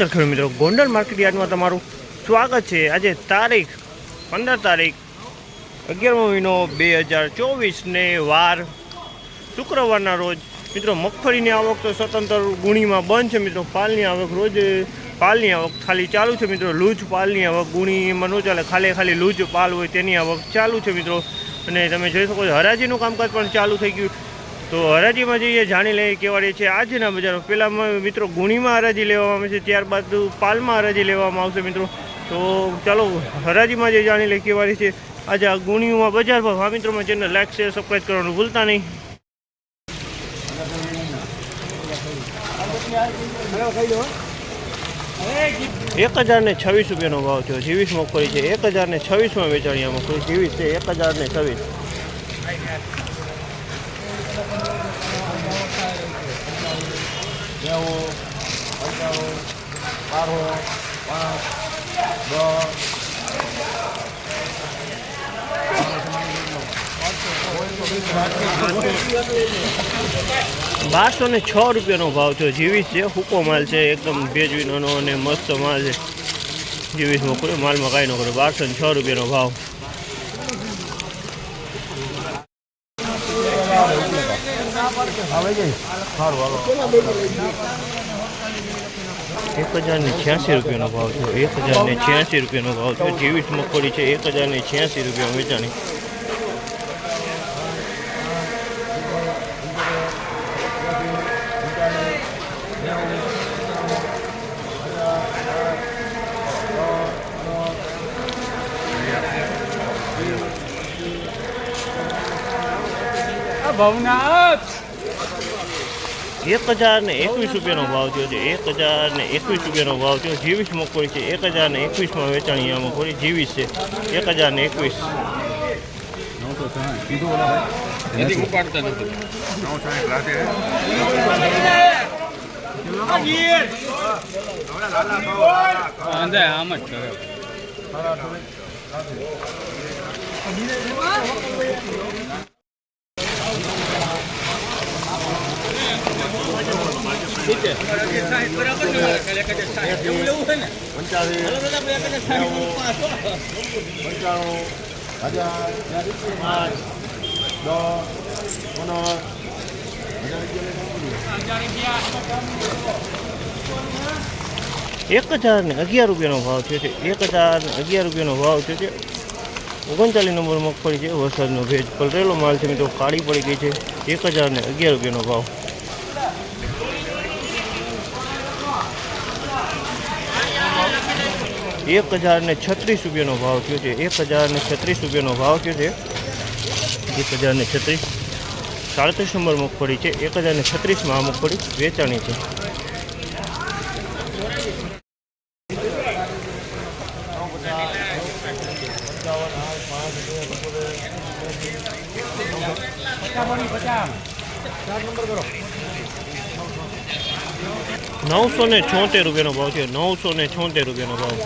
નમસ્કાર ખેડૂત મિત્રો. ગોંડલ માર્કેટ યાર્ડમાં તમારું સ્વાગત છે. આજે તારીખ પંદર તારીખ અગિયારમો મહિનો બે હજાર ચોવીસને વાર શુક્રવારના રોજ. મિત્રો, મગફળીની આવક તો સ્વતંત્ર ગુણીમાં બંધ છે મિત્રો. પાલની આવક રોજ, પાલની આવક ખાલી ચાલુ છે મિત્રો. લૂજ પાલની આવક ગુણી એમાં ન ચાલે. ખાલી ખાલી લૂજ પાલ હોય તેની આવક ચાલુ છે મિત્રો. અને તમે જોઈ શકો છો, હરાજીનું કામકાજ પણ ચાલુ થઈ ગયું. તો હરાજીમાં જઈએ, જાણી લઈએ કેવાડી છે આજના બજારમાં. પહેલાં મિત્રો ગુણીમાં હરાજી લેવામાં આવે છે, ત્યારબાદ પાલમાં હરાજી લેવામાં આવશે, મિત્રો. તો ચાલો, હરાજીમાં જે જાણી લઈએ કેવાડી છે. આજે આ ગુણીમાં બજાર ભાવ. હા મિત્રોમાં ચેનલ લાઈક, શેર સબસ્ક્રાઈબ કરવાનું ભૂલતા નહીં. એક હજાર ને છવ્વીસ રૂપિયાનો ભાવ થયો. જીવીસ મગફળી છે. એક હજાર ને છવ્વીસમાં વેચાણી આ મગફળી જીવીસ છે. એક હજાર ને છવ્વીસ. નેવું બારસો ને છ રૂપિયાનો ભાવ થયો જીવીસ છે. હુકો માલ છે. એકદમ ભેજવીનો અને મસ્ત માલ છે. જીવીસ મોકલ્યો. માલમાં કાંઈ ન કર્યો બારસો ને છ રૂપિયાનો ભાવ. એક હજાર ને છ્યાસી રૂપિયાનો ભાવ છે એક હજાર ને છ્યાસી રૂપિયાનો ભાવ છે જીવીસ મગફળી છે, એક હજાર ને છ્યાસી રૂપિયા વેચાણી. ભવનાથ એક હજાર ને એકવીસ રૂપિયાનો ભાવ થયો છે. એક હજાર ને એકવીસ રૂપિયાનો ભાવ થયો. જીવીસ મગફળી છે. એક હજાર ને એકવીસમાં વેચાણી આ મગફળી જીવીસ છે. એક હજાર ને એકવીસ પંચાવીસ નેવું એક હજાર ને અગિયાર રૂપિયાનો ભાવ થયો છે. એક હજાર ને અગિયાર રૂપિયાનો ભાવ થયો છે. ઓગણચાલીસ નંબર મગફળી છે. વરસાદનો ભેજ પલરેલો માલ છે મિત્રો. કાળી પડી ગઈ છે. એક હજાર ને અગિયાર રૂપિયાનો ભાવ. એક હજારને છત્રીસ રૂપિયાનો ભાવ થયો છે. એક હજારને છત્રીસ રૂપિયાનો ભાવ થયો છે. એક હજારને છત્રીસ. સાડત્રીસ નંબર મગફળી છે. એક હજારને છત્રીસમાં આ મગફળી વેચાણી છે. નવસો ને છોતેર રૂપિયાનો ભાવ છે. નવસો ને છોતેર રૂપિયાનો ભાવ.